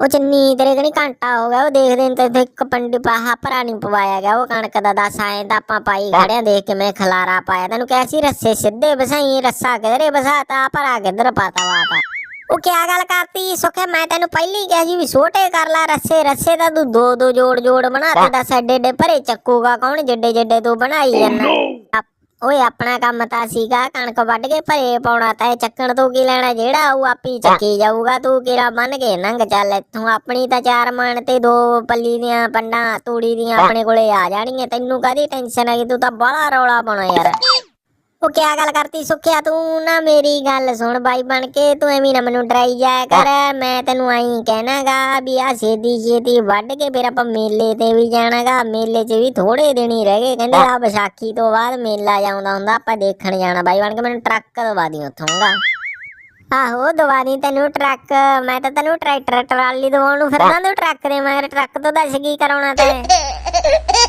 ਉਹ ਚੰਨੀ ਤੇਰੇ ਕਣੀ ਘੰਟਾ ਹੋ ਗਿਆ ਉਹ ਦੇਖਦੇ ਨੇ ਤੇ ਇੱਕ ਪੰਡੀ ਪਾਹਾ ਭਰਾ ਨਹੀਂ ਪਵਾਇਆ ਗਿਆ ਉਹ ਕਣਕ ਦਾ ਦੱਸ ਆਏ ਤਾਂ ਆਪਾਂ ਪਾਈ ਖੜਿਆ ਦੇਖ ਕੇ ਮੈਂ ਖਲਾਰਾ ਪਾਇਆ। ਤੈਨੂੰ ਕਿਹਾ ਸੀ ਰੱਸੇ ਸਿੱਧੇ ਬਸਾਈ ਰੱਸਾ ਕਿਧਰੇ ਬਸਾਤਾ ਭਰਾ ਕਿੱਧਰ ਪਾਤਾ ਵਾਤਾ। ਉਹ ਕਿਆ ਗੱਲ ਕਰਤੀ? ਸੁਖੇ ਮੈਂ ਤੈਨੂੰ ਪਹਿਲੀ ਕਿਹਾ ਸੀ ਵੀ ਛੋਟੇ ਕਰ ਲੈ ਰੱਸੇ ਰੱਸੇ ਤਾਂ ਤੂੰ ਦੋ ਦੋ ਜੋੜ ਜੋੜ ਬਣਾ ਤੇ ਦੱਸ ਐਡੇ ਐਡੇ ਭਰੇ ਚੱਕੂਗਾ ਕੌਣ ਜਿੱਡੇ ਜਿੱਡੇ ਤੂੰ ਬਣਾਈ ਜਾਂਦਾ। ਆਪ- ਓਏ ਆਪਣਾ ਕੰਮ ਤਾਂ ਸੀਗਾ ਕਣਕ ਵੱਢ ਕੇ ਭਰੇ ਪਾਉਣਾ ਤਾਂ ਇਹ ਚੱਕਣ ਤੋਂ ਕੀ ਲੈਣਾ ਜਿਹੜਾ ਉਹ ਆਪੀ ਚੱਕੀ ਜਾਊਗਾ ਤੂੰ ਕਿਰਾ ਬੰਨ ਕੇ ਨੰਗ ਚੱਲ ਇੱਥੋਂ ਆਪਣੀ ਤਾਂ ਚਾਰ ਮਣ ਤੇ ਦੋ ਪੱਲੀ ਦੀਆਂ ਪੰਡਾਂ ਤੂੜੀ ਦੀਆਂ ਆਪਣੇ ਕੋਲੇ ਆ ਜਾਣਗੀਆਂ ਤੈਨੂੰ ਕਾਦੀ ਟੈਨਸ਼ਨ ਆ ਤੂੰ ਤਾਂ ਬੜਾ ਰੌਲਾ ਪਾਉਣਾ ਯਾਰ। ਉਹ ਕਿਆ ਗੱਲ ਕਰਤੀ ਸੁਖਿਆ ਤੂੰ ਨਾ ਮੇਰੀ ਗੱਲ ਸੁਣ ਬਾਈ ਬਣ ਕੇ ਤੂੰ ਐਵੇਂ ਨਾ ਮੈਨੂੰ ਡਰਾਈ ਜਾਇਆ ਕਰ। ਮੈਂ ਤੈਨੂੰ ਆਈ ਕਹਿਣਾਗਾ ਵੀ ਆ ਛੇਤੀ ਛੇਤੀ ਵੱਢ ਕੇ ਫਿਰ ਆਪਾਂ ਮੇਲੇ ਤੇ ਵੀ ਜਾਣਾਗਾ ਮੇਲੇ 'ਚ ਵੀ ਥੋੜੇ ਦਿਨ ਹੀ ਰਹਿ ਗਏ। ਕਹਿੰਦੇ ਆ ਵਿਸਾਖੀ ਤੋਂ ਬਾਅਦ ਮੇਲਾ ਜਾਉਂਦਾ ਹੁੰਦਾ ਆਪਾਂ ਦੇਖਣ ਜਾਣਾ। ਬਾਈ ਬਣ ਕੇ ਮੈਨੂੰ ਟਰੱਕ ਦਵਾ ਦੀ ਉੱਥੋਂਗਾ। ਆਹੋ ਦਵਾ ਦੀ ਤੈਨੂੰ ਟਰੱਕ। ਮੈਂ ਤਾਂ ਤੈਨੂੰ ਟਰੈਕਟਰ ਟਰਾਲੀ ਦਵਾਉਣ ਨੂੰ ਫਿਰਦਾ ਤੂੰ ਟਰੱਕ ਦੇ ਮਗਰ ਟਰੱਕ ਤੋਂ ਦੱਸ ਕੀ ਕਰਾਉਣਾ ਤੈਂ?